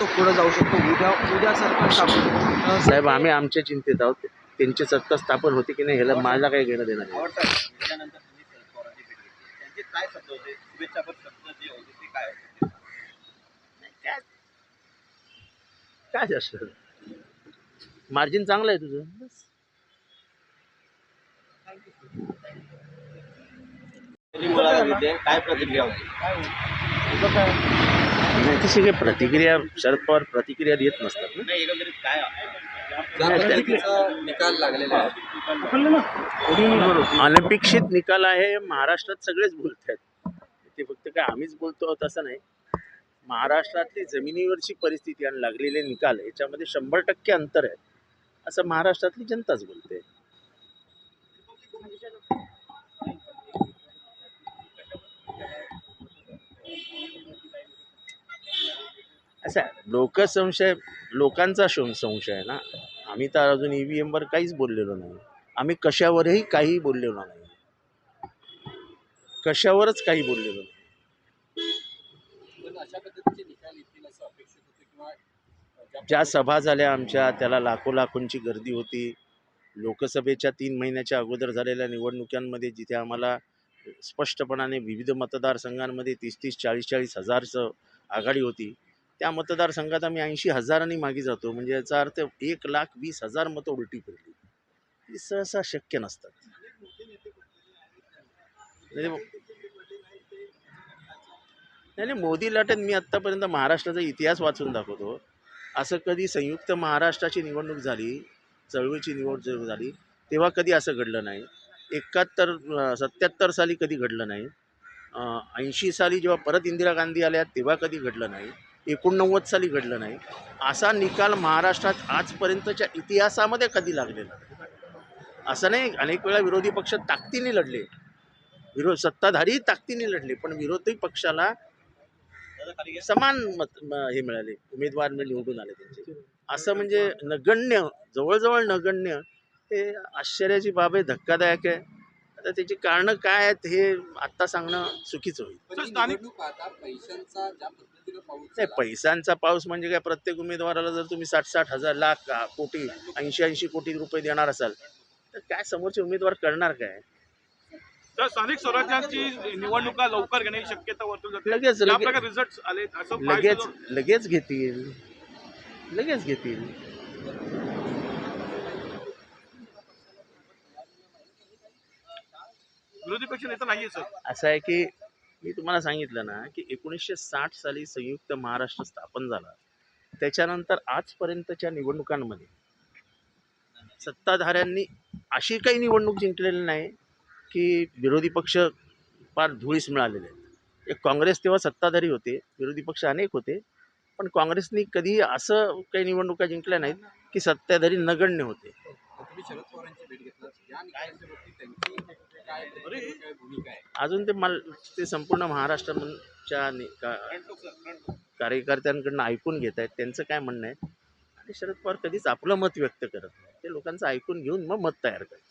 तो पुढे जाऊ शकतो. उद्या उद्या सरकार स्थापन साहेब आम्ही आमच्या चिंतेत आहोत. त्यांची सत्ता स्थापन होती की नाही ह्याला माझा काही घेणं देणं नाही. आवडतात त्याच्यानंतर तुम्ही शरद पवारांची भेट घेतली. त्यांचे काय जास्त मार्जिन चांगलं आहे तुझं. काय प्रतिक्रिया होती? नाही तशी काही प्रतिक्रिया शरद पवार प्रतिक्रिया देत नसतात ना? नाही एकंदरीत काय निकाल लागलेला आहे. अनपेक्षित निकाल आहे महाराष्ट्रात सगळेच बोलत आहेत. ते फक्त काय आम्हीच बोलतो तसं नाही. महाराष्ट्रातली जमिनीवरची परिस्थिती आणि लागलेले निकाल याच्यामध्ये शंभर टक्के अंतर आहे. असं महाराष्ट्रातली जनताच बोलते. असं आहे, लोकसंशय लोकांचा शं- संशय आहे ना. आम्ही तर अजून ई व्ही एमवर काहीच बोललेलो नाही. आम्ही कशावरही काही बोललेलो नाही. कशावरच काही बोललेलो नाही. ज्या सभा झाल्या आमच्या त्याला लाखो लाखोंची गर्दी होती. लोकसभेच्या तीन महिन्याच्या अगोदर झालेल्या निवडणुकांमध्ये जिथे आम्हाला स्पष्टपणाने विविध मतदारसंघांमध्ये तीस तीस चाळीस चाळीस हजारचं आघाडी होती. त्या मतदारसंघात आम्ही ऐंशी हजारांनी मागे जातो. म्हणजे याचा अर्थ एक लाख वीस हजार मतं उलटी फिरली ही सहसा शक्य नसतात. म्हणजे नाही नाही, नाही नाही, मोदी लाटेत मी आत्तापर्यंत महाराष्ट्राचा इतिहास वाचून दाखवतो. असं कधी संयुक्त महाराष्ट्राची निवडणूक झाली चळवळीची निवडणूक झाली तेव्हा कधी असं घडलं नाही. एकाहत्तर सत्याहत्तर साली कधी घडलं नाही. ऐंशी साली जेव्हा परत इंदिरा गांधी आल्या तेव्हा कधी घडलं नाही. एकोणनव्वद साली घडलं नाही. असा निकाल महाराष्ट्रात आजपर्यंतच्या इतिहासामध्ये कधी लागलेला असं नाही अनेक वेळा विरोधी पक्ष ताकदीने लढले. विरोध सत्ताधारी ताकदीने लढले पण विरोधी पक्षाला समान मत हे मिळाले उमेदवार निवडून आले त्यांचे. असं म्हणजे नगण्य जवळजवळ नगण्य हे आश्चर्याची बाब आहे धक्कादायक आहे. आता त्याची कारणं काय आहेत हे आत्ता सांगणं चुकीचं होईल. पाऊस नाही पैशांचा पाऊस म्हणजे काय प्रत्येक उमेदवाराला जर तुम्ही साठ साठ हजार लाख कोटी ऐंशी ऐंशी कोटी रुपये देणार असाल तर काय समोरचे उमेदवार करणार काय? तर स्थानिक स्वराज्याची निवडणुका लवकर घेण्याची शक्यता वर्तवली जाते. लगेच रिझल्ट आले असं लगेच लगेच घेतील. लगेच घेतील. विरोधी पक्ष नेता नाहीये सर. असं आहे की मी तुम्हाला सांगितलं ना की एकोणीसशे साठ साली संयुक्त महाराष्ट्र स्थापन झाला. त्याच्यानंतर आजपर्यंतच्या निवडणुकांमध्ये सत्ताधाऱ्यांनी अशी काही निवडणूक जिंकलेली नाही की विरोधी पक्ष फार धुळीस मिळालेले आहेत. एक काँग्रेस तेव्हा सत्ताधारी होते विरोधी पक्ष अनेक होते पण काँग्रेसनी कधी असं काही निवडणुका जिंकल्या नाहीत की सत्ताधारी नगण्य होते. अजून ते मला ते संपूर्ण महाराष्ट्राच्या कार्यकर्त्यांकडनं ऐकून घेत आहेत. त्यांचं काय म्हणणं आहे? आणि शरद पवार कधीच आपलं मत व्यक्त करत नाही. ते लोकांचं ऐकून घेऊन मग मत तयार करतात.